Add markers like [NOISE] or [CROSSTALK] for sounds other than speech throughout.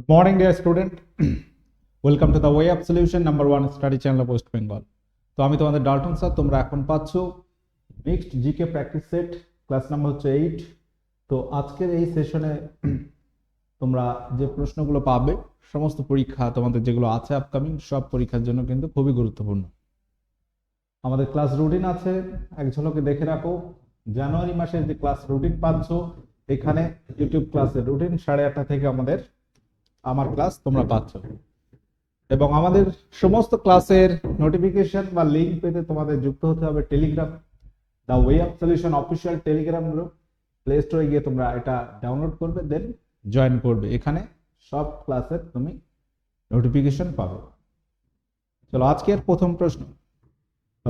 Good morning, dear student. [CLEARS THROAT] Welcome to the Way Up Solution number one study channel of West Bengal. তো আমি তোমাদের Dalton sir তোমরা এখন পাচ্ছ next GK practice set class number হচ্ছে eight তো আজকের এই সেশনে [CLEARS THROAT] তোমরা যে প্রশ্নগুলো পাবে সমস্ত পরীক্ষা তোমাদের যেগুলো আছে আপকামিং সব পরীক্ষার জন্য কিন্তু খুবই গুরুত্বপূর্ণ আমাদের ক্লাস রুটিন আছে এক ঝলকে দেখে রাখো জানুয়ারি মাসের যে ক্লাস রুটিন পাচ্ছ এখানে ইউটিউব ক্লাসের রুটিন সাড়ে আটটা থেকে আমাদের আমার ক্লাস তোমরা পাচ্ছ। এবং আমাদের সমস্ত ক্লাসের নোটিফিকেশন বা লিঙ্ক পেতে তোমাদের যুক্ত হতে হবে Telegram the way of solution official Telegram group play স্টোরে গিয়ে তোমরা এটা ডাউনলোড করবে দেন জয়েন করবে। এখানে সব ক্লাসের তুমি নোটিফিকেশন পাবে। চলো, আজকের প্রথম প্রশ্ন।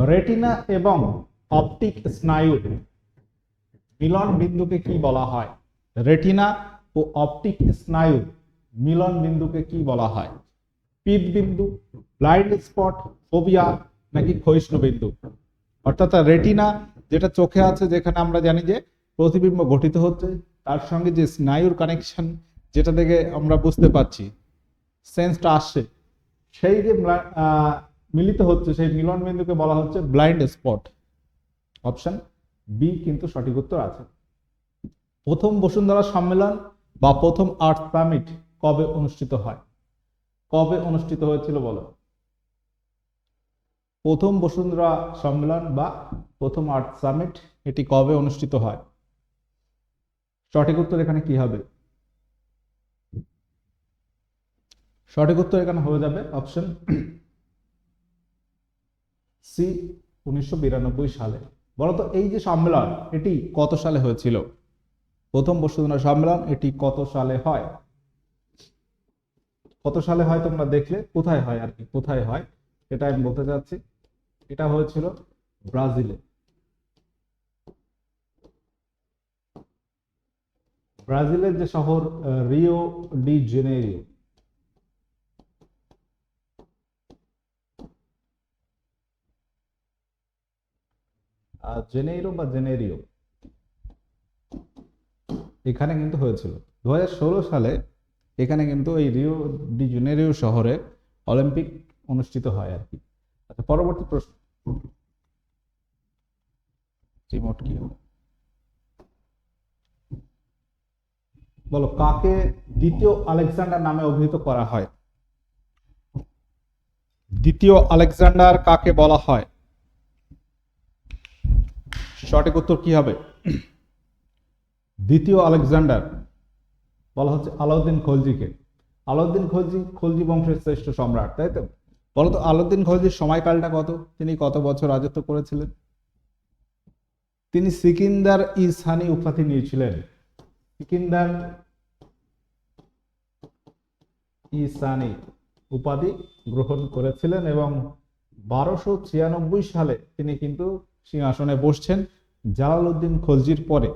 রেটিনা এবং অপটিক স্নায়ুর মিলন বিন্দুকে কি বলা হয়? রেটিনা ও অপটিক স্নায়ুর মিলন বিন্দুকে কি বলা হয়? পিত বিন্দু ব্লাইন্ড স্পট ফোবিয়া নাকি ক্ষয়িষ্ণু বিন্দু? অর্থাৎ রেটিনা যেটা চোখে আছে, যেখানে আমরা জানি যে প্রতিবিম্ব গঠিত হচ্ছে, তার সঙ্গে যে স্নায়ুর কানেকশন যেটা থেকে আমরা বুঝতে পারছি সেন্সটা আসছে, সেই যে মিলিত হচ্ছে, সেই মিলন বিন্দুকে বলা হচ্ছে ব্লাইন্ড স্পট অপশন বি কিন্তু সঠিক উত্তর আছে। প্রথম বসুন্ধরা সম্মেলন বা প্রথম আর্থ সামিট কবে অনুষ্ঠিত হয়? কবে অনুষ্ঠিত হয়েছিল বলো? প্রথম বসুন্ধরা সম্মেলন বা প্রথম আর্থ সামিট, এটি কবে অনুষ্ঠিত হয়? সঠিক উত্তর এখানে কি হবে? সঠিক উত্তর এখানে হয়ে যাবে অপশন সি উনিশশো বিরানব্বই সালে। বলতো এই যে সম্মেলন, এটি কত সালে হয়েছিল? প্রথম বসুন্ধরা সম্মেলন, এটি কত সালে হয়? কত সালে হয় তোমরা দেখলে? কোথায় হয় আর কি? কোথায় হয়? এটা আমি বলতে চাচ্ছি। এটা হয়েছিল ব্রাজিলে। ব্রাজিলের যে শহর রিও ডি জেনেরিও জেনেইরো বা জেনেরিও। এখানে কিন্তু হয়েছিল। দু হাজার ষোলো সালে এখানে কিন্তু এই রিও ডি জেনেরিও শহরে অলিম্পিক অনুষ্ঠিত হয় আর কি। আচ্ছা পরবর্তী প্রশ্ন। রিমোট কি? বলো, কাকে দ্বিতীয় আলেকজান্ডার নামে অভিহিত করা হয়? দ্বিতীয় আলেকজান্ডার কাকে বলা হয়? সঠিক উত্তর কি হবে? দ্বিতীয় আলেকজান্ডার বলা হচ্ছে আলাউদ্দিন খলজিকে। আলাউদ্দিন খলজি খলজি বংশের শ্রেষ্ঠ সম্রাট, তাই তো? বলতো আলাউদ্দিন খলজির সময়কালটা কত? তিনি কত বছর রাজত্ব করেছিলেন? তিনি সিকিন্দার ইসানি উপাধি নিয়েছিলেন। সিকিন্দার ইসানি উপাধি গ্রহণ করেছিলেন এবং বারোশো ছিয়ানব্বই সালে তিনি কিন্তু সিংহাসনে বসছেন জালালউদ্দিন খলজির পরে।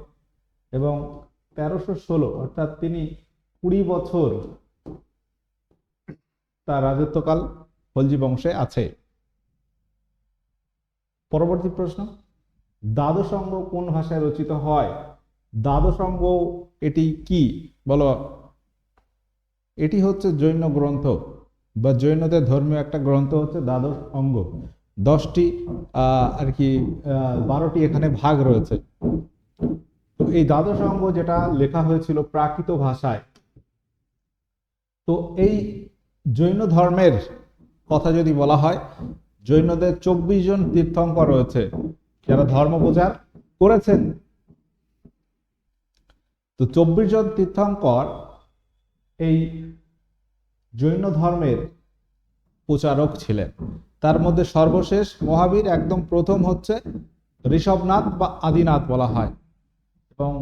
এবং তেরোশো ষোলো, অর্থাৎ তিনি কুড়ি বছর তার রাজত্বকাল হলজি বংশে আছে। পরবর্তী প্রশ্ন, দ্বাদশঙ্গ কোন ভাষায় রচিত হয়? দ্বাদশঙ্গ এটি কি? বলো। এটি হচ্ছে জৈন গ্রন্থ, বা জৈনদের ধর্মীয় একটা গ্রন্থ হচ্ছে দ্বাদশ অঙ্গ দশটি আর কি বারোটি এখানে ভাগ রয়েছে। তো এই দ্বাদশ অঙ্গ যেটা লেখা হয়েছিল প্রাকৃত ভাষায়, তো এই জৈন ধর্মের কথা যদি বলা হয়, জৈনদের চব্বিশ জন তীর্থঙ্কর রয়েছে, যারা ধর্ম প্রচার করেছেন। তো চব্বিশ জন তীর্থঙ্কর এই জৈন ধর্মের প্রচারক ছিলেন। তার মধ্যে সর্বশেষ মহাবীর একদম প্রথম হচ্ছে ঋষভনাথ বা আদিনাথ বলা হয়। এবং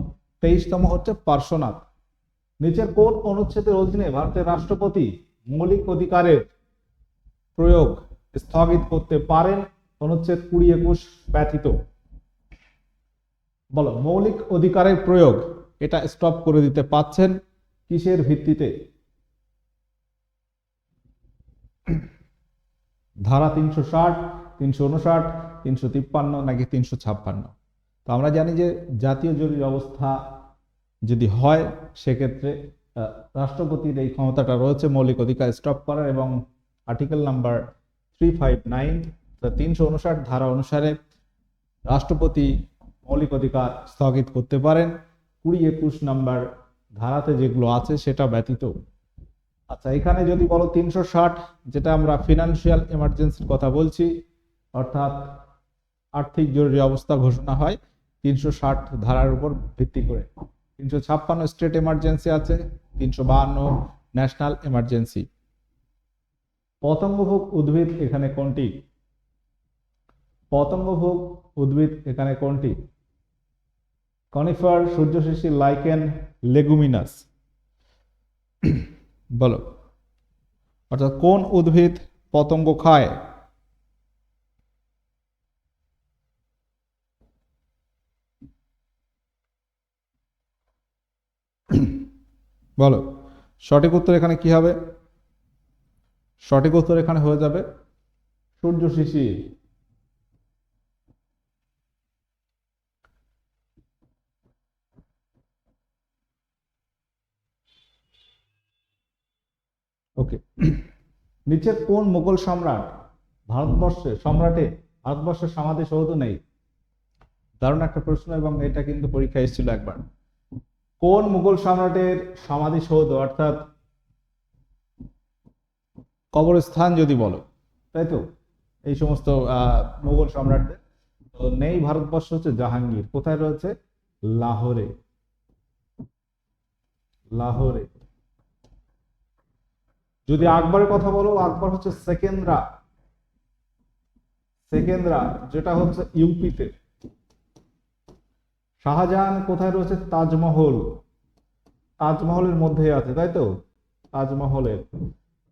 তেইশতম হচ্ছে পার্শ্বনাথ। নিচের কোন অনুচ্ছেদের অধীনে ভারতের রাষ্ট্রপতি মৌলিক অধিকারের প্রয়োগ স্থগিত করতে পারেন? অনুচ্ছেদ কুড়ি একুশ ব্যথিত বলো, মৌলিক অধিকারের প্রয়োগ, এটা স্টপ করে দিতে পাচ্ছেন কিসের ভিত্তিতে? ধারা তিনশো ষাট, তিনশো উনষাট তিনশো তিপ্পান্ন নাকি তিনশো ছাপ্পান্ন? তো আমরা জানি যে জাতীয় জরুরি অবস্থা যদি হয়, সেক্ষেত্রে রাষ্ট্রপতির এই ক্ষমতাটা রয়েছে, মৌলিক অধিকার স্টপ করার এবং article number three five nine তিনশো উনষাট ধারা অনুসারে রাষ্ট্রপতি মৌলিক অধিকার স্থগিত করতে পারেন। কুড়ি একুশ নাম্বার ধারাতে যেগুলো আছে, সেটা ব্যতীত। আচ্ছা এখানে যদি বলো তিনশো ষাট, যেটা আমরা ফিনান্সিয়াল এমার্জেন্সির কথা বলছি, অর্থাৎ আর্থিক জরুরি অবস্থা ঘোষণা হয় তিনশো ষাট ধারার উপর ভিত্তি করে। তিনশো ছাপ্পান্ন স্টেট এমার্জেন্সি আছে, তিনশো বাহান্ন ন্যাশনাল এমার্জেন্সি। পতঙ্গভোগ উদ্ভিদ এখানে কোনটি? পতঙ্গভোগ উদ্ভিদ এখানে কোনটি? কনিফার, সূর্যশিশি লাইকেন লেগুমিনাস বলো। অর্থাৎ কোন উদ্ভিদ পতঙ্গ খায়? বলো, সঠিক উত্তর এখানে কি হবে? সঠিক উত্তর এখানে হয়ে যাবে সূর্য শিশির। ওকে নিচের কোন মুঘল সম্রাট ভারতবর্ষে, সম্রাটে ভারতবর্ষের সমাধি সৌধ নেই? দারুণ একটা প্রশ্ন এবং এটা কিন্তু পরীক্ষা এসেছিল একবার। কোন মুঘল সম্রাটের সমাধি সৌধ অর্থাৎ কবরস্থান যদি বলো। তাই তো? এই সমস্ত আহ, মুঘল সম্রাটদের। তো নেই ভারতবর্ষ হচ্ছে জাহাঙ্গীর। কোথায় রয়েছে? লাহোরে। লাহোরে। যদি আকবরের কথা বলো আকবর হচ্ছে সেকেন্দ্রা। সেকেন্দ্রা যেটা হচ্ছে ইউপিতে। শাহজাহান কোথায় রয়েছে? তাজমহল। তাজমহলের মধ্যে আছে, তাই তো? তাজমহলের।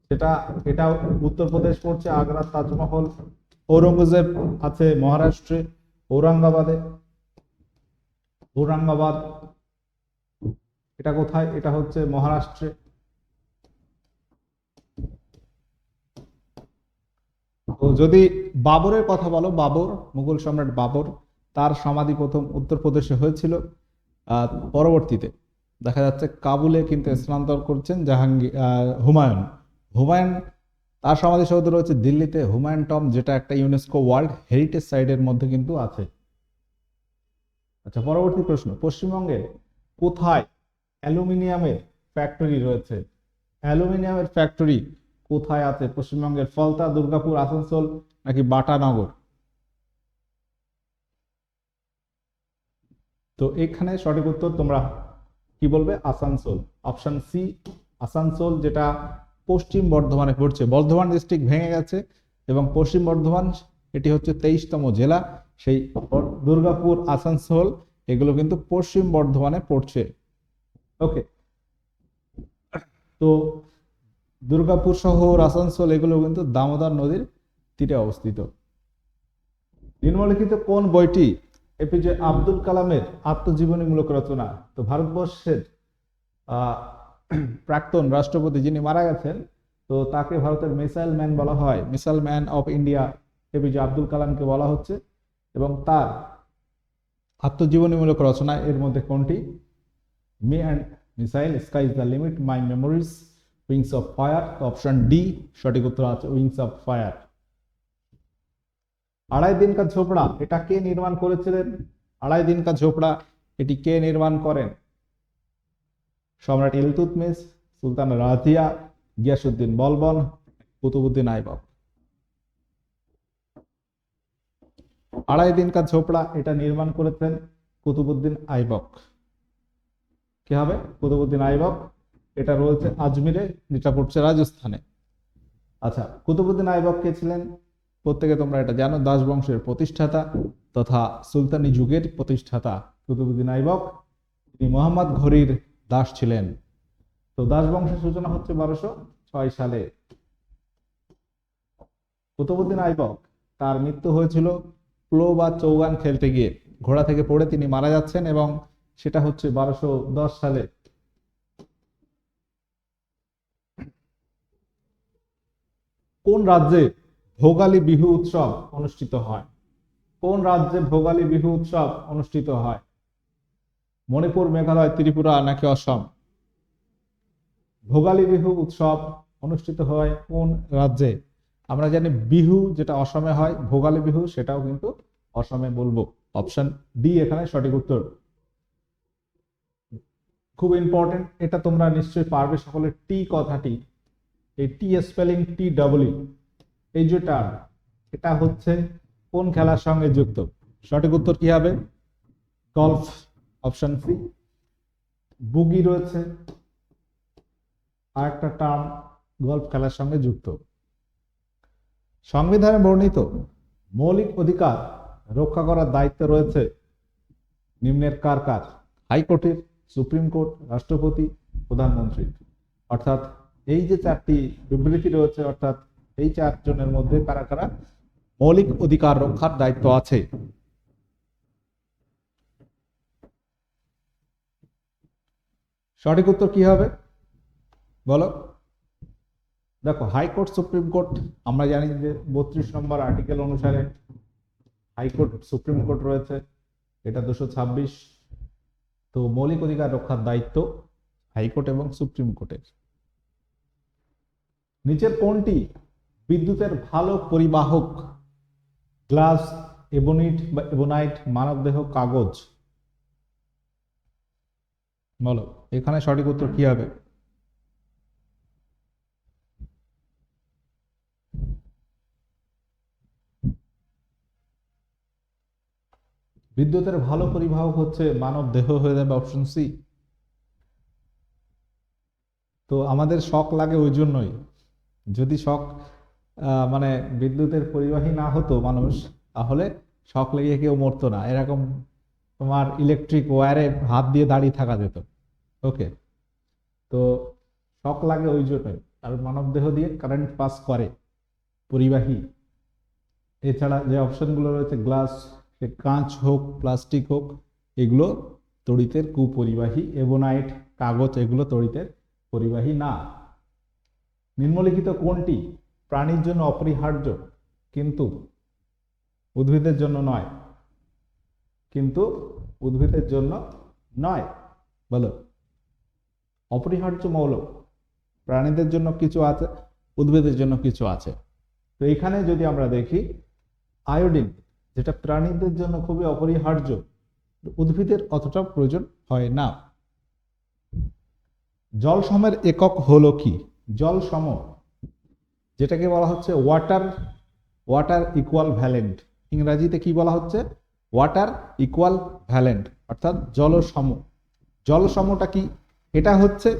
সেটা, এটা উত্তরপ্রদেশ পড়ছে, আগ্রার তাজমহল। ঔরঙ্গজেব আছে মহারাষ্ট্রে, ঔরঙ্গাবাদে। ঔরঙ্গাবাদ, এটা কোথায়? এটা হচ্ছে মহারাষ্ট্রে। তো যদি বাবরের কথা বলো, বাবর, মুঘল সম্রাট বাবর তার সমাধি প্রথম উত্তরপ্রদেশে হয়েছিল। পরবর্তীতে দেখা যাচ্ছে কাবুলে কিন্তু স্থানান্তর করছেন জাহাঙ্গীর হুমায়ুন। হুমায়ুন, তার সমাধিসৌধ রয়েছে দিল্লিতে। হুমায়ুন টম, যেটা একটা ইউনেস্কো ওয়ার্ল্ড হেরিটেজ সাইটের মধ্যে কিন্তু আছে। আচ্ছা পরবর্তী প্রশ্ন। পশ্চিমবঙ্গে কোথায় অ্যালুমিনিয়ামের ফ্যাক্টরি রয়েছে? অ্যালুমিনিয়ামের ফ্যাক্টরি কোথায় আছে? পশ্চিমবঙ্গের ফলতা, দুর্গাপুর, আসানসোল, নাকি বাটানগর? তো এখানে সঠিক উত্তর তোমরা কি বলবে? আসানসোল। অপশন সি আসানসোল যেটা পশ্চিম বর্ধমানে পড়ছে। বর্ধমান ডিস্ট্রিক্ট ভেঙে গেছে এবং পশ্চিম বর্ধমান, এটি হচ্ছে তেইশতম জেলা। সেই দুর্গাপুর, আসানসোল, এগুলো কিন্তু পশ্চিম বর্ধমানে পড়ছে। ওকে তো দুর্গাপুর শহর, আসানসোল, এগুলো কিন্তু দামোদর নদীর তীরে অবস্থিত। নিম্নলিখিত কোন বইটি এপিজে আব্দুল কালামের আত্মজীবনীমূলক রচনা, তো ভারতবর্ষের প্রাক্তন রাষ্ট্রপতি যিনি মারা গেছেন, তো তাকে ভারতের মিসাইল ম্যান বলা হয়। Missile man of India APJ Abdul কালামকে বলা হচ্ছে এবং তার আত্মজীবনীমূলক রচনা এর মধ্যে কোনটি? Me and missile, sky is the limit, my memories, wings of fire, option D, সঠিক উত্তর আছে উইংস অফ ফায়ার। আড়াই দিন কা ঝোপড়া, এটা কে নির্মাণ করেছিলেন? আড়াই দিন কা ঝোপড়া, এটি কে নির্মাণ করেন? সম্রাট ইলতুতমিশ, সুলতান রাজিয়া গিয়াসুদ্দিন বলবন, কুতুবুদ্দিন আইবক। আড়াই দিন কা ঝোপড়া, এটা নির্মাণ করেছেন কুতুবুদ্দিন আইবক। কি হবে? কুতুবুদ্দিন আইবক, এটা রয়েছে আজমিরে যেটা পড়ছে রাজস্থানে। আচ্ছা কুতুবুদ্দিন আইবক কে ছিলেন? প্রত্যেকে তোমরা এটা জানো, দাস বংশের প্রতিষ্ঠাতা তথা সুলতানি যুগের প্রতিষ্ঠাতা কুতুবুদ্দিন আইবক। তিনি মোহাম্মদ ঘড়ির দাস ছিলেন। তো দাস বংশের সূচনা হচ্ছে বারোশো ছয় সালে। কুতুবুদ্দিন আইবক, তার মৃত্যু হয়েছিল প্লো বা চৌগান খেলতে গিয়ে। ঘোড়া থেকে পড়ে তিনি মারা যাচ্ছেন এবং সেটা হচ্ছে বারোশো দশ সালে। কোন রাজ্যে ভোগালী বিহু উৎসব অনুষ্ঠিত হয়। কোন রাজ্যে ভোগালী বিহু উৎসব অনুষ্ঠিত হয়? মণিপুর, মেঘালয়, ত্রিপুরা নাকি অসম? ভোগালী বিহু উৎসব অনুষ্ঠিত হয় কোন রাজ্যে? আমরা জানি বিহু যেটা অসমে হয়, ভোগালী বিহু সেটাও কিন্তু অসমে বলব। অপশন ডি এখানে সঠিক উত্তর। খুব ইম্পর্টেন্ট এটা তোমরা নিশ্চয়ই পারবে। সকলে টি কথাটি। এই টি স্পেলিং টি ডবলই এই যে টার্ম এটা হচ্ছে কোন খেলার সঙ্গে যুক্ত? সঠিক উত্তর কি হবে? গলফ অপশন সি বুগি রয়েছে। আর একটা টার্ম গল্ফ খেলার সঙ্গে যুক্ত। সংবিধানে বর্ণিত মৌলিক অধিকার রক্ষা করার দায়িত্ব রয়েছে নিম্নের কার কার? হাইকোর্টের সুপ্রিম কোর্ট রাষ্ট্রপতি, প্রধানমন্ত্রী। অর্থাৎ এই যে চারটি বিবৃতি রয়েছে, অর্থাৎ এই চারজনের মধ্যে কারা কারা? মৌলিক অধিকার রক্ষার দায়িত্ব আছে। সঠিক উত্তর কি হবে? বলো। দেখো, হাইকোর্ট, সুপ্রিম কোর্ট, আমরা জানি যে বত্রিশ নম্বর আর্টিকেল অনুসারে হাইকোর্ট, সুপ্রিম কোর্ট রয়েছে। এটা দুশো ছাব্বিশ। তো মৌলিক অধিকার রক্ষার দায়িত্ব হাইকোর্ট এবং সুপ্রিম কোর্টের। নিচের কোনটি? বিদ্যুতের ভালো পরিবাহক, গ্লাস, এবনিট বা এবনাইট মানবদেহ কাগজ। বলো, এখানে সঠিক উত্তর কি হবে? বিদ্যুতের ভালো পরিবাহক হচ্ছে মানব দেহ হয়ে যাবে অপশন সি তো আমাদের শখ লাগে ওই জন্যই। যদি শখ মানে বিদ্যুতের পরিবাহী না হতো মানুষ, তাহলে শখ লেগে কেউ মরতো না। এরকম তোমার ইলেকট্রিক ওয়্যারে হাত দিয়ে দাঁড়িয়ে থাকা যেত। ওকে তো শখ লাগে ওই জন্যই। আর মানব দেহ দিয়ে কারেন্ট পাস করে পরিবাহী। এছাড়া যে অপশনগুলো রয়েছে গ্লাস সে কাঁচ হোক প্লাস্টিক হোক, এগুলো তড়িতের কুপরিবাহী এবনাইট কাগজ, এগুলো তড়িতের পরিবাহী না। নিম্নলিখিত কোনটি? প্রাণীর জন্য অপরিহার্য, কিন্তু উদ্ভিদের জন্য নয়। কিন্তু উদ্ভিদের জন্য নয়। বলো। অপরিহার্য মৌল। প্রাণীদের জন্য কিছু আছে, উদ্ভিদের জন্য কিছু আছে। তো এখানে যদি আমরা দেখি, আয়োডিন, যেটা প্রাণীদের জন্য খুবই অপরিহার্য, উদ্ভিদের অতটা প্রয়োজন হয় না। জল সমের একক হলো কি? জল সম যেটাকে বলা হচ্ছে ওয়াটার ওয়াটার ইকুয়াল ভ্যালেন্ট ইংরাজিতে কি বলা হচ্ছে? ওয়াটার ইকুয়াল ভ্যালেন্ট অর্থাৎ জলসম। জলসমটা কি? এটা হচ্ছে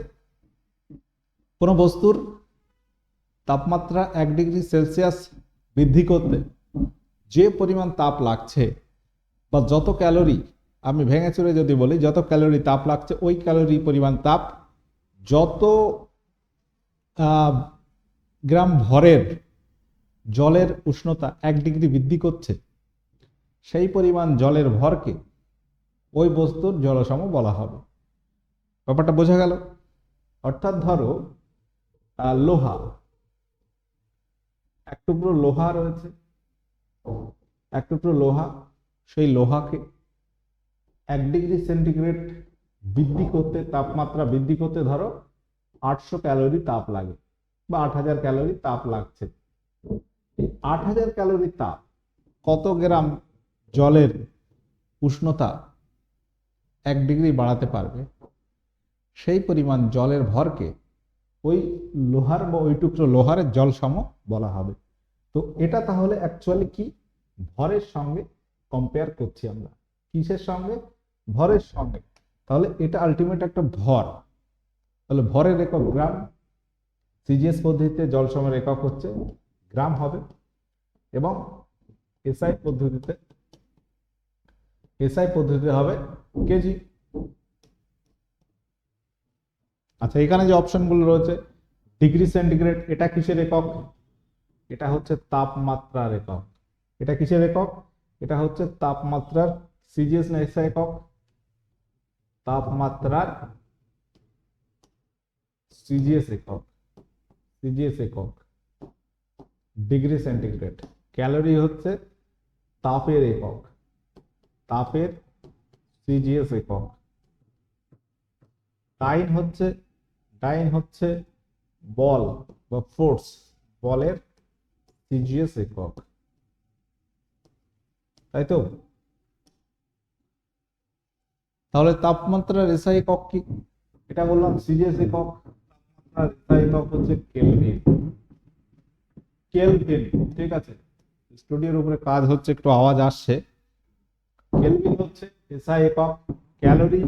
কোনো বস্তুর তাপমাত্রা এক ডিগ্রি সেলসিয়াস বৃদ্ধি করতে যে পরিমাণ তাপ লাগছে বা যত ক্যালোরি, আমি ভেঙে চুরে যদি বলি, যত ক্যালোরি তাপ লাগছে, ওই ক্যালোরি পরিমাণ তাপ যত গ্রাম ভরের জলের উষ্ণতা এক ডিগ্রি বৃদ্ধি করছে, সেই পরিমাণ জলের ভরকে ওই বস্তুর জলসম বলা হবে। ব্যাপারটা বোঝা গেল? অর্থাৎ ধরো লোহা। এক টুকরো লোহা রয়েছে, এক টুকরো লোহা, সেই লোহাকে এক ডিগ্রি সেন্টিগ্রেড বৃদ্ধি করতে, তাপমাত্রা বৃদ্ধি করতে ধরো আটশো ক্যালোরি তাপ লাগে। বা আট হাজার ক্যালোরি তাপ লাগছে। আট ক্যালোরি তাপ কত গ্রাম জলের উষ্ণতা এক ডিগ্রি বাড়াতে পারবে? সেই পরিমাণ জলের ভরকে ওই লোহার বা ওই টুকরো লোহারের জল সম বলা হবে। তো এটা তাহলে অ্যাকচুয়ালি কি? ভরের সঙ্গে কম্পেয়ার করছি আমরা। কিসের সঙ্গে? ভরের সঙ্গে। তাহলে এটা আলটিমেট একটা ভর। তাহলে ভরের একক গ্রাম সিজিএস পদ্ধতিতে জল সমের একক হচ্ছে, গ্রাম হবে, এবং এসআই পদ্ধতিতে এসআই পদ্ধতিতে হবে কেজি। আচ্ছা এখানে যে অপশনগুলো রয়েছে, ডিগ্রি সেন্টিগ্রেড, এটা কিসের একক? এটা হচ্ছে তাপমাত্রার একক। এটা কিসের একক? এটা হচ্ছে তাপমাত্রার সিজিএস না এসআই একক? তাপমাত্রার সিজিএস একক। সিজিএস একক। Degree centigrade. ক্যালোরি হচ্ছে তাপের একক। তাপের সিজিএস একক। টাইম হচ্ছে, ডাইন হচ্ছে বল বা ফোর্স। বলের সিজিএস একক। তাই তো? তাহলে তাপমাত্রার এসআই একক কি? এটা বললাম সিজিএস একক। স্টুডিওর উপরে কাজ হচ্ছে, একটু আওয়াজ আসছে। কেলভিন হচ্ছে এসআই একক ক্যালোরি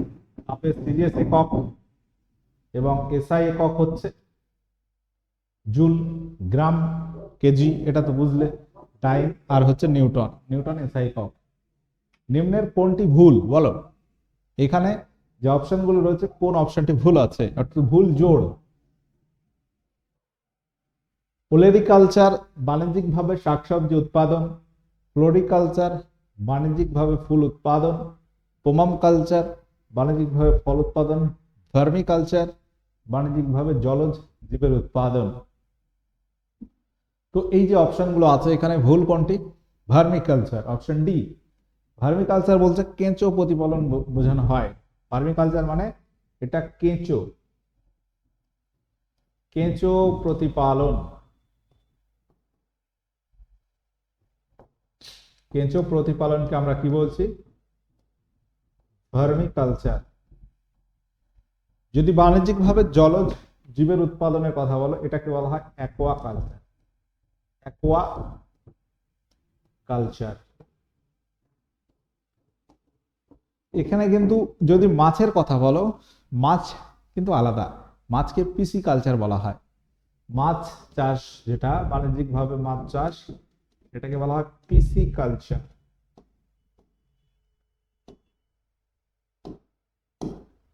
তাপের সিজিএস একক, এবং এসআই একক হচ্ছে জুল গ্রাম কেজি, এটা তো বুঝলে টাইম আর হচ্ছে নিউটন। নিউটন এসআই একক। নিম্নের কোনটি ভুল? বলো। এখানে যে অপশনগুলো রয়েছে, কোন অপশনটি ভুল আছে? অর্থাৎ ভুল জোড়। ওলেরিকালচার বাণিজ্যিকভাবে শাকসবজি উৎপাদন, ফ্লোরিকালচার বাণিজ্যিকভাবে ফুল উৎপাদন পোমাম কালচার বাণিজ্যিকভাবে ফল উৎপাদন, ভার্মিকালচার বাণিজ্যিকভাবে জলজ জীবের উৎপাদন। তো এই যে অপশনগুলো আছে, এখানে ভুল কোনটি? ভার্মিকালচার, অপশন ডি। ভার্মিকালচার বলছে কেঁচো প্রতিপালন বোঝানো হয়। ভার্মিকালচার মানে এটা কেঁচো। কেঁচো প্রতিপালন। কেঁচো প্রতিপালনকে আমরা কি বলছি? ভার্মিকালচার। যদি বাণিজ্যিকভাবে জলজ জীবের উৎপাদনের কথা বলো, এটাকে বলা হয় অ্যাকোয়া কালচার অ্যাকোয়া কালচার এখানে কিন্তু যদি মাছের কথা বলো, মাছ কিন্তু আলাদা। মাছকে পিসি কালচার বলা হয়। মাছ চাষ যেটা, বাণিজ্যিকভাবে মাছ চাষ এটাকে বলা হয় পিসি কালচার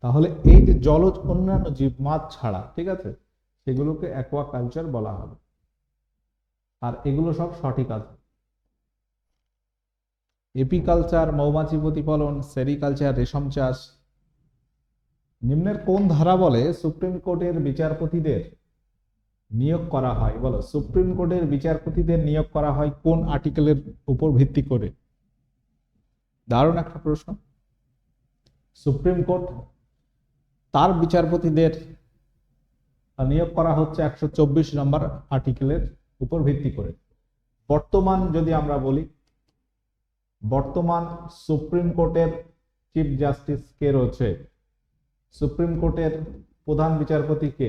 তাহলে এই যে জলজ অন্যান্য জীব, মাছ ছাড়া, ঠিক আছে? সেগুলোকে অ্যাকোয়া কালচার বলা হবে। আর এগুলো সব সঠিক আছে। এপিকালচার, মৌমাছি প্রতিপালন সেরিকালচার, রেশম চাষ। নিম্নের কোন ধারা বলে সুপ্রিম কোর্টের বিচারপতিদের নিয়োগ করা হয়। বলো, সুপ্রিম কোর্টের বিচারপতিদের নিয়োগ করা হয় কোন আর্টিকেলের উপর ভিত্তি করে? দারুণ একটা প্রশ্ন। সুপ্রিম কোর্ট তার বিচারপতিদের নিয়োগ করা হচ্ছে একশো চব্বিশ নম্বর আর্টিকেলের উপর ভিত্তি করে। বর্তমান যদি আমরা বলি, বর্তমান সুপ্রিম কোর্টের চিফ জাস্টিস কে রয়েছে? সুপ্রিম কোর্টের প্রধান বিচারপতি কে?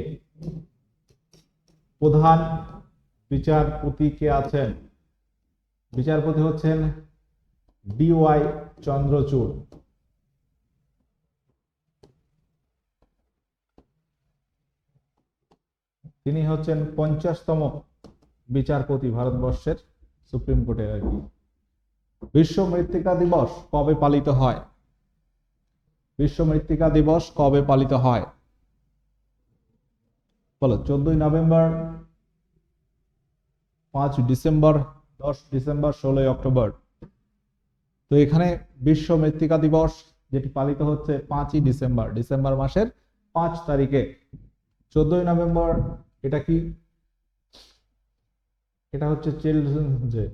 প্রধান বিচারপতি কে আছেন? বিচারপতি হচ্ছেন ডিওয়াই চন্দ্রচূড়। তিনি হচ্ছেন পঞ্চাশতম বিচারপতি ভারতবর্ষের সুপ্রিম কোর্টের আর কি। বিশ্ব মৃত্তিকা দিবস কবে পালিত হয়? বিশ্ব মৃত্তিকা দিবস কবে পালিত হয়? বলো, চোদ্দই নভেম্বর, পাঁচ ডিসেম্বর, দশ ডিসেম্বর, ষোলোই অক্টোবর। তো এখানে বিশ্ব মৃত্তিকা দিবস, যেটি পালিত হচ্ছে পাঁচই ডিসেম্বর ডিসেম্বর মাসের পাঁচ তারিখে। চোদ্দই নভেম্বর, এটা কি? এটা হচ্ছে চিলড্রেন্স ডে।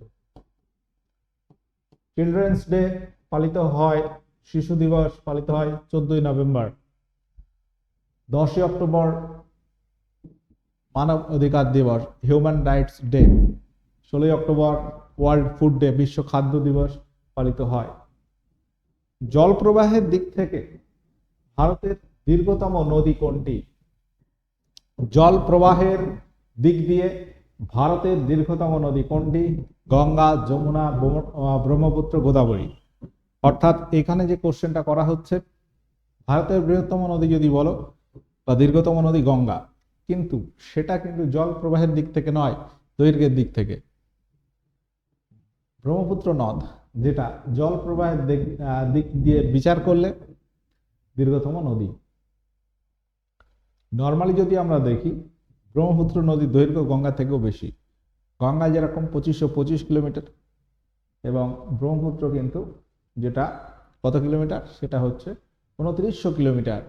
চিলড্রেন্স ডে পালিত হয়, শিশু দিবস পালিত হয় চোদ্দই নভেম্বর। দশই অক্টোবর মানব অধিকার দিবস হিউম্যান রাইটস ডে ষোলোই অক্টোবর ওয়ার্ল্ড ফুড ডে বিশ্ব খাদ্য দিবস পালিত হয়। জল প্রবাহের দিক থেকে ভারতের দীর্ঘতম নদী কোনটি? জল প্রবাহের দিক দিয়ে ভারতের দীর্ঘতম নদী কোনটি? গঙ্গা, যমুনা ব্রহ্মপুত্র, গোদাবরী। অর্থাৎ এখানে যে কোশ্চেনটা করা হচ্ছে, ভারতের বৃহত্তম নদী যদি বলো, বা দীর্ঘতম নদী গঙ্গা কিন্তু সেটা কিন্তু জল প্রবাহের দিক থেকে নয়, দৈর্ঘ্যের দিক থেকে। ব্রহ্মপুত্র নদ, যেটা জল প্রবাহের দিক দিয়ে বিচার করলে দীর্ঘতম নদী। নর্মালি যদি আমরা দেখি, ব্রহ্মপুত্র নদীর দৈর্ঘ্য গঙ্গা থেকেও বেশি। গঙ্গা যেরকম পঁচিশশো পঁচিশ কিলোমিটার এবং ব্রহ্মপুত্র কিন্তু যেটা কত কিলোমিটার? সেটা হচ্ছে উনত্রিশশো কিলোমিটার,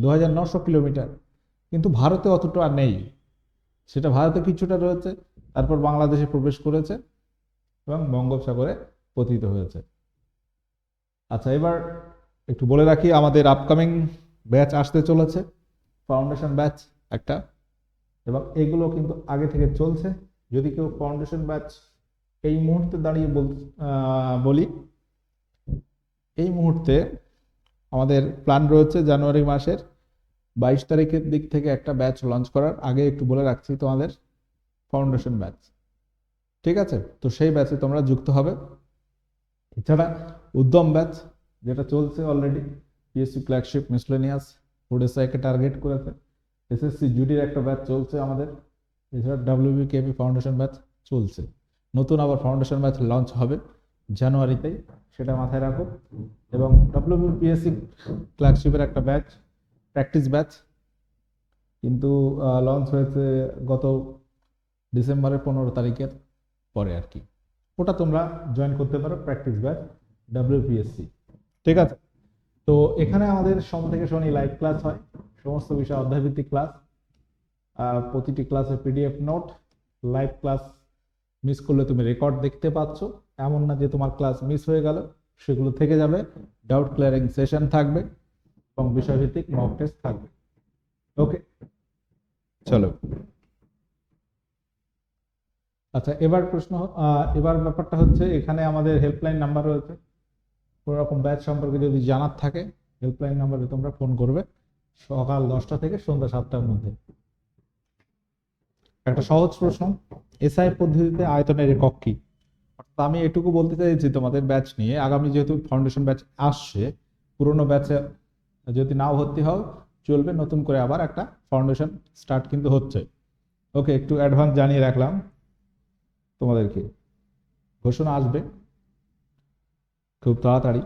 দু কিলোমিটার। কিন্তু ভারতে অতটা নেই। সেটা ভারতে কিছুটা রয়েছে, তারপর বাংলাদেশে প্রবেশ করেছে এবং বঙ্গোপসাগরে পতিত হয়েছে। আচ্ছা এবার একটু বলে রাখি, আমাদের আপকামিং ব্যাচ আসতে চলেছে ফাউন্ডেশন ব্যাচ একটা, এবং এগুলো কিন্তু আগে থেকে চলছে। যদি কেউ ফাউন্ডেশন ব্যাচ এই মুহূর্তে দাঁড়িয়ে বল বলি, এই মুহূর্তে আমাদের প্ল্যান রয়েছে জানুয়ারি মাসের বাইশ তারিখের দিক থেকে একটা ব্যাচ লঞ্চ করার আগে একটু বলে রাখছি তোমাদের ফাউন্ডেশন ব্যাচ ঠিক আছে? তো সেই ব্যাচে তোমরা যুক্ত হবে। এছাড়া উদ্যম ব্যাচ যেটা চলছে অলরেডি পিএসসি ফ্ল্যাগশিপ মিসলেনিয়াস ওডেসাইকে টার্গেট করেছে। এসএসসি জুডির একটা ব্যাচ চলছে আমাদের। এছাড়া ডাব্লিউবিকেপি ফাউন্ডেশন ব্যাচ চলছে। নতুন আবার ফাউন্ডেশন ব্যাচ লঞ্চ হবে জানুয়ারিতেই, সেটা মাথায় রাখো। এবং ডাব্লিউবিপিএসসি ফ্ল্যাগশিপের একটা ব্যাচ প্র্যাকটিস ব্যাচ, কিন্তু লঞ্চ হয়েছে গত ডিসেম্বরের পনেরো তারিখের পরে আর কি। ওটা তোমরা জয়েন করতে পারো প্র্যাকটিস ব্যাচ ডাব্লিউপিএসসি ঠিক আছে? তো এখানে আমাদের সোম থেকে শনি লাইভ ক্লাস হয়, সমস্ত বিষয় অধ্যায়ভিত্তিক ক্লাস প্রতিটি ক্লাসে PDF note live class miss করলে তুমি রেকর্ড দেখতে পাচ্ছ। এমন না যে তোমার ক্লাস মিস হয়ে গেল, সেগুলো থেকে যাবে ডাউট ক্লিয়ারিং সেশন থাকবে। এবং বিষয়ভিত্তিক মক টেস্ট থাকবে। ওকে চলো। আচ্ছা এবার প্রশ্ন এবার ব্যাপারটা হচ্ছে এখানে আমাদের হেল্পলাইন নাম্বার রয়েছে। কোনো রকম ব্যাচ সম্পর্কে যদি জানার থাকে হেল্পলাইন নাম্বারে তোমরা ফোন করবে সকাল দশটা থেকে সন্ধ্যা সাতটার মধ্যে। একটা সহজ প্রশ্ন এসআই পদ্ধতিতে আয়তনের একক কি? অর্থাৎ আমি এটুকু বলতে চাইছি তোমাদের ব্যাচ নিয়ে আগামী যেহেতু ফাউন্ডেশন ব্যাচ আসছে পুরনো ব্যাচে যদি নাও ভর্তি হও, চলবে, নতুন করে আবার একটা ফাউন্ডেশন স্টার্ট কিন্তু হচ্ছে। ওকে একটু অ্যাডভান্স জানিয়ে রাখলাম তোমাদেরকে। ঘোষণা আসবে। খুব তাড়াতাড়ি।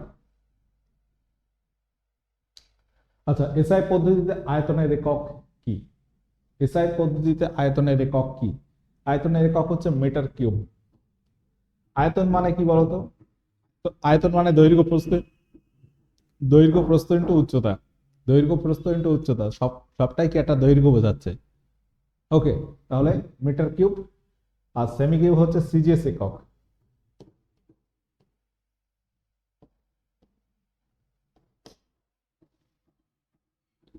আচ্ছা এসআই পদ্ধতিতে আয়তনের একক কি? এসআই পদ্ধতিতে আয়তনের একক কি? আয়তনের একক হচ্ছে মিটার কিউব আয়তন মানে কি বলতো? তো আয়তন মানে দৈর্ঘ্য প্রস্থ দৈর্ঘ্য প্রস্থ ইন্টু উচ্চতা। দৈর্ঘ্য প্রস্থ ইন্টু উচ্চতা। সব, সবটাই কি একটা দৈর্ঘ্য বোঝাচ্ছে? ওকে তাহলে মিটার কিউব আর সেমি কিউব হচ্ছে সিজিএস একক।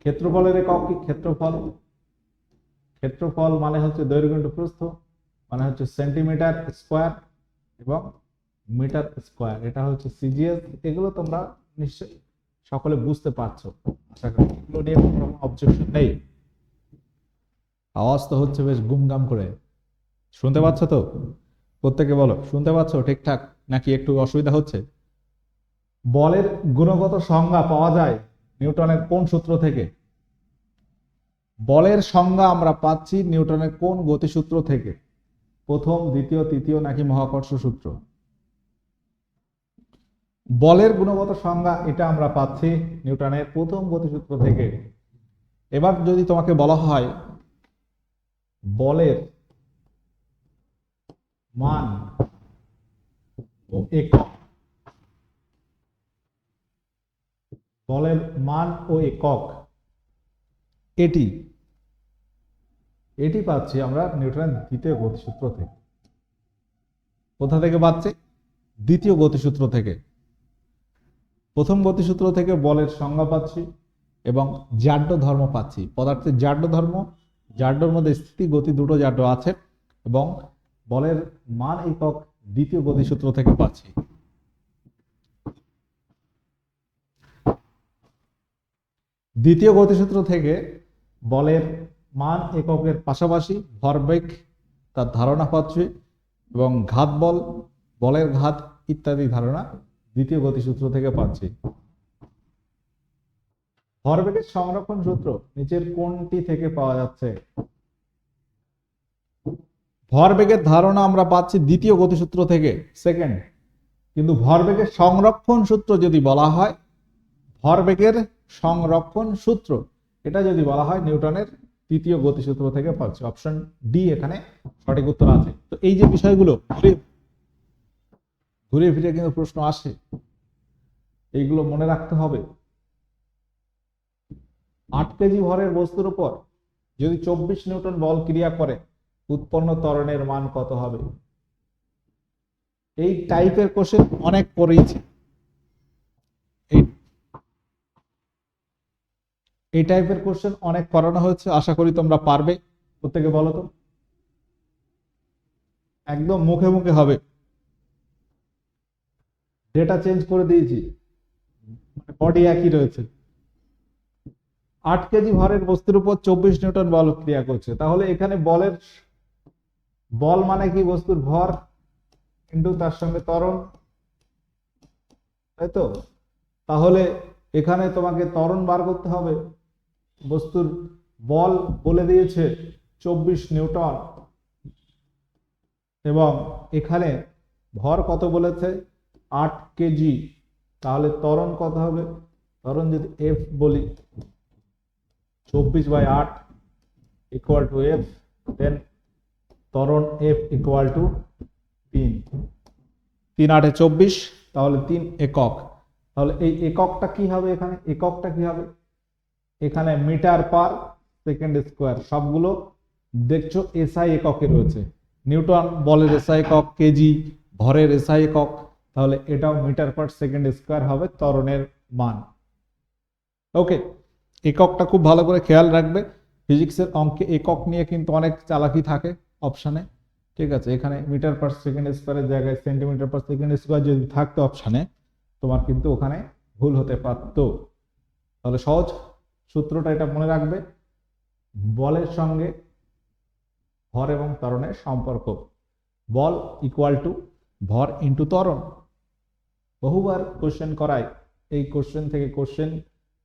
ক্ষেত্রফলের একক কি? ক্ষেত্রফল। ক্ষেত্রফল মানে হচ্ছে দৈর্ঘ্য ইন্টু প্রস্থ মানে হচ্ছে সেন্টিমিটার স্কোয়ার এবং মিটার স্কোয়ার এটা হচ্ছে সিজিএস এগুলো তোমরা নিশ্চয়ই সকলে বুঝতে পারছ। আশা করি এগুলো নিয়ে কোনো অবজেকশন নেই। আওয়াজ তো হচ্ছে বেশ গুমগাম করে। শুনতে পাচ্ছ তো? প্রত্যেকে বলো, শুনতে পাচ্ছ ঠিকঠাক নাকি একটু অসুবিধা হচ্ছে? বলের গুণগত সংজ্ঞা পাওয়া যায় নিউটনের কোন সূত্র থেকে? বলের সংজ্ঞা আমরা পাচ্ছি নিউটনের কোন গতিসূত্র থেকে? প্রথম, দ্বিতীয়, তৃতীয় নাকি মহাকর্ষ সূত্র? বলের গুণগত সংজ্ঞা, এটা আমরা পাচ্ছি নিউটনের প্রথম গতিসূত্র থেকে। এবার যদি তোমাকে বলা হয়, বলের মান একক। বলের মান ও একক, এটি এটি পাচ্ছি আমরা নিউটনের দ্বিতীয় গতিসূত্র থেকে। কোথা থেকে পাচ্ছি? দ্বিতীয় গতিসূত্র থেকে। প্রথম গতিসূত্র থেকে বলের সংজ্ঞা পাচ্ছি এবং জাড্য ধর্ম পাচ্ছি। পদার্থের জাড্য ধর্ম, জাড্যর মধ্যে স্থিতি, গতি দুটো জাড্য আছে এবং বলের মান একক দ্বিতীয় গতিসূত্র থেকে পাচ্ছি। দ্বিতীয় গতিসূত্র থেকে বলের মান এককের পাশাপাশি ভরবেগ তার ধারণা পাচ্ছি এবং ঘাত বল, বলের ঘাত ইত্যাদি ধারণা দ্বিতীয় গতিসূত্র থেকে পাচ্ছি। ভরবেগের সংরক্ষণ সূত্র নিচের কোনটি থেকে পাওয়া যাচ্ছে? ভরবেগের ধারণা আমরা পাচ্ছি দ্বিতীয় গতিসূত্র থেকে সেকেন্ড কিন্তু ভরবেগের সংরক্ষণ সূত্র যদি বলা হয় ভরবেগের সংরক্ষণ সূত্র, এটা যদি বলা হয় নিউটনের তৃতীয় গতিসূত্র থেকে পাচ্ছি। অপশন ডি এখানে সঠিক উত্তর আছে। তো এই যে বিষয়গুলো ঘুরে ফিরে কিন্তু প্রশ্ন আসে। এইগুলো মনে রাখতে হবে। আট কেজি ভরের বস্তুর উপর যদি চব্বিশ নিউটন বল ক্রিয়া করে, উৎপন্ন ত্বরণের মান কত হবে? এই টাইপের কোশ্চেন অনেক এই এই টাইপের কোশ্চেন অনেক করানো হয়েছে, আশা করি তোমরা পারবে। প্রত্যেকে বলো তো। একদম মুখে মুখে হবে। ডেটা চেঞ্জ করে দিয়েছি। বডি একই রয়েছে। আট কেজি ভরের বস্তুর উপর চব্বিশ নিউটন বল ক্রিয়া করছে। তাহলে এখানে বলের বল মানে কি? বস্তুর ভর কিন্তু তার সঙ্গে ত্বরণ। তাই তো? তাহলে এখানে তোমাকে ত্বরণ বার করতে হবে। বস্তুর বল বলে দিয়েছে চব্বিশ নিউটন। এবং এখানে ভর কত বলেছে? আট কেজি, তাহলে ত্বরণ কত হবে? ত্বরণ যদি এফ বলি, চব্বিশ বাই আট ইকুয়াল টু এফ দেন ত্বরণ এফ ইকুয়াল টু তিন। তিন আটে চব্বিশ, তাহলে তিন একক। তাহলে এই এককটা কি হবে এখানে? এককটা কি হবে? এখানে মিটার পার সেকেন্ড স্কোয়ার, সবগুলো দেখছ এসআই এককে রয়েছে। নিউটন বলের এসআই একক, কেজি ভরের এসআই একক তাহলে এটাও মিটার পার সেকেন্ড স্কোয়ার হবে ত্বরণের মান। ওকে, এককটা খুব ভালো করে খেয়াল রাখবে। ফিজিক্সের অঙ্কে একক নিয়ে কিন্তু অনেক চালাকি থাকে অপশানে ঠিক আছে, এখানে মিটার পার সেকেন্ড স্কোয়ারের জায়গায় সেন্টিমিটার পার সেকেন্ড স্কোয়ার যদি থাকতো অপশানে তোমার কিন্তু ওখানে ভুল হতে পারতো। তাহলে সহজ সূত্রটা এটা মনে রাখবে, বলের সঙ্গে ভর এবং ত্বরণের সম্পর্ক। বল ইকুয়াল টু ভর ইন্টু ত্বরণ। বহুবার কোশ্চেন করায়। এই কোশ্চেন থেকে কোশ্চেন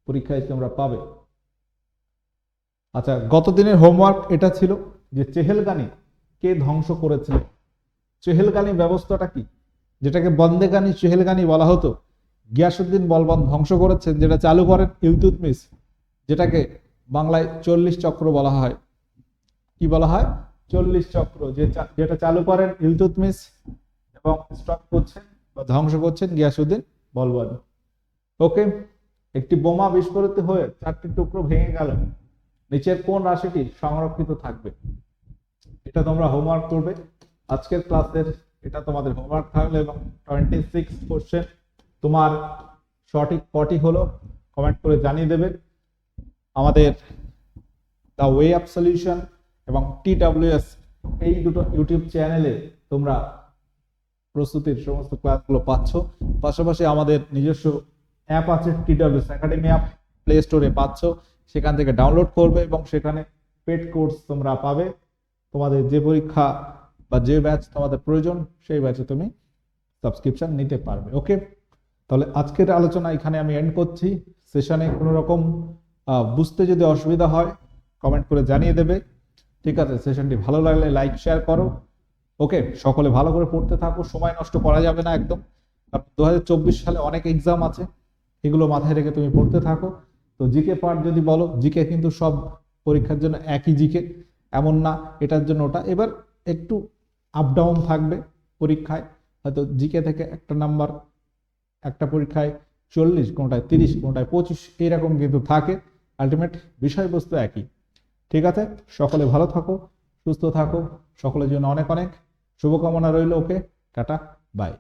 পরীক্ষায় তোমরা পাবে। আচ্ছা গত দিনের হোমওয়ার্ক এটা ছিল যে চেহেলগানি কে ধ্বংস করেছিল? চেহেলগানি ব্যবস্থাটা কি? যেটাকে বন্দেগানি চেহেলগানি বলা হতো। গিয়াসুদ্দিন বলবন ধ্বংস করেছেন, যেটা চালু করেন ইলতুতমিস যেটাকে বাংলায় চল্লিশ চক্র বলা হয়। কি বলা হয়? চল্লিশ চক্র, যে যেটা চালু করেন ইলতুতমিস এবং স্টপ করছেন বা ধ্বংস করছেন গিয়াসুদ্দিন বলবন ওকে, একটি বোমা বিস্ফোরিত হয়ে চারটি টুকরো ভেঙে গেল। নিচের কোন রাশিটি সংরক্ষিত থাকবে? এটা তোমরা হোমওয়ার্ক করবে। আজকের ক্লাসের এটা তোমাদের হোমওয়ার্ক থাকলে এবং টোয়েন্টি সিক্স কোশ্চেন তোমার সঠিক কটি হলো কমেন্ট করে জানিয়ে দেবে। আমাদের দ্য ওয়ে অফ সলিউশন এবং টি ডাব্লিউএস এই দুটো ইউটিউব চ্যানেলে তোমরা প্রস্তুতির সমস্ত ক্লাসগুলো পাচ্ছ। পাশাপাশি আমাদের নিজস্ব অ্যাপ আছে T WS academy app play স্টোরে পাচ্ছ। সেখান থেকে ডাউনলোড করবে এবং সেখানে পেড কোর্স তোমরা পাবে। তোমাদের যে পরীক্ষা বা যে ব্যাচ তোমাদের প্রয়োজন, সেই ব্যাচে তুমি সাবস্ক্রিপশন নিতে পারবে ওকে তাহলে আজকের আলোচনা এখানে আমি এন্ড করছি। সেশনে কোনো রকম বুঝতে যদি অসুবিধা হয় কমেন্ট করে জানিয়ে দেবে। ঠিক আছে সেশনটি ভালো লাগলে লাইক শেয়ার করো। ওকে, সকলে ভালো করে পড়তে থাকো সময় নষ্ট করা যাবে না একদম। কারণ দু সালে অনেক এক্সাম আছে, এগুলো মাথায় রেখে তুমি পড়তে থাকো। তো জিকে পার্ট যদি বলো, জিকে কিন্তু সব পরীক্ষার জন্য একই জিকে, এমন না, এটার জন্য ওটা। এবার একটু আপ ডাউন থাকবে পরীক্ষায়, হয়তো জিকে থেকে একটা নাম্বার একটা পরীক্ষায় চল্লিশ, কোনোটায় তিরিশ, কোনোটায় পঁচিশ এইরকম কিন্তু থাকে। আলটিমেট বিষয়বস্তু একই। ঠিক আছে? সকলে ভালো থাকো, সুস্থ থাকো, সকলের জন্য অনেক অনেক শুভকামনা রইল ওকে টাটা বাই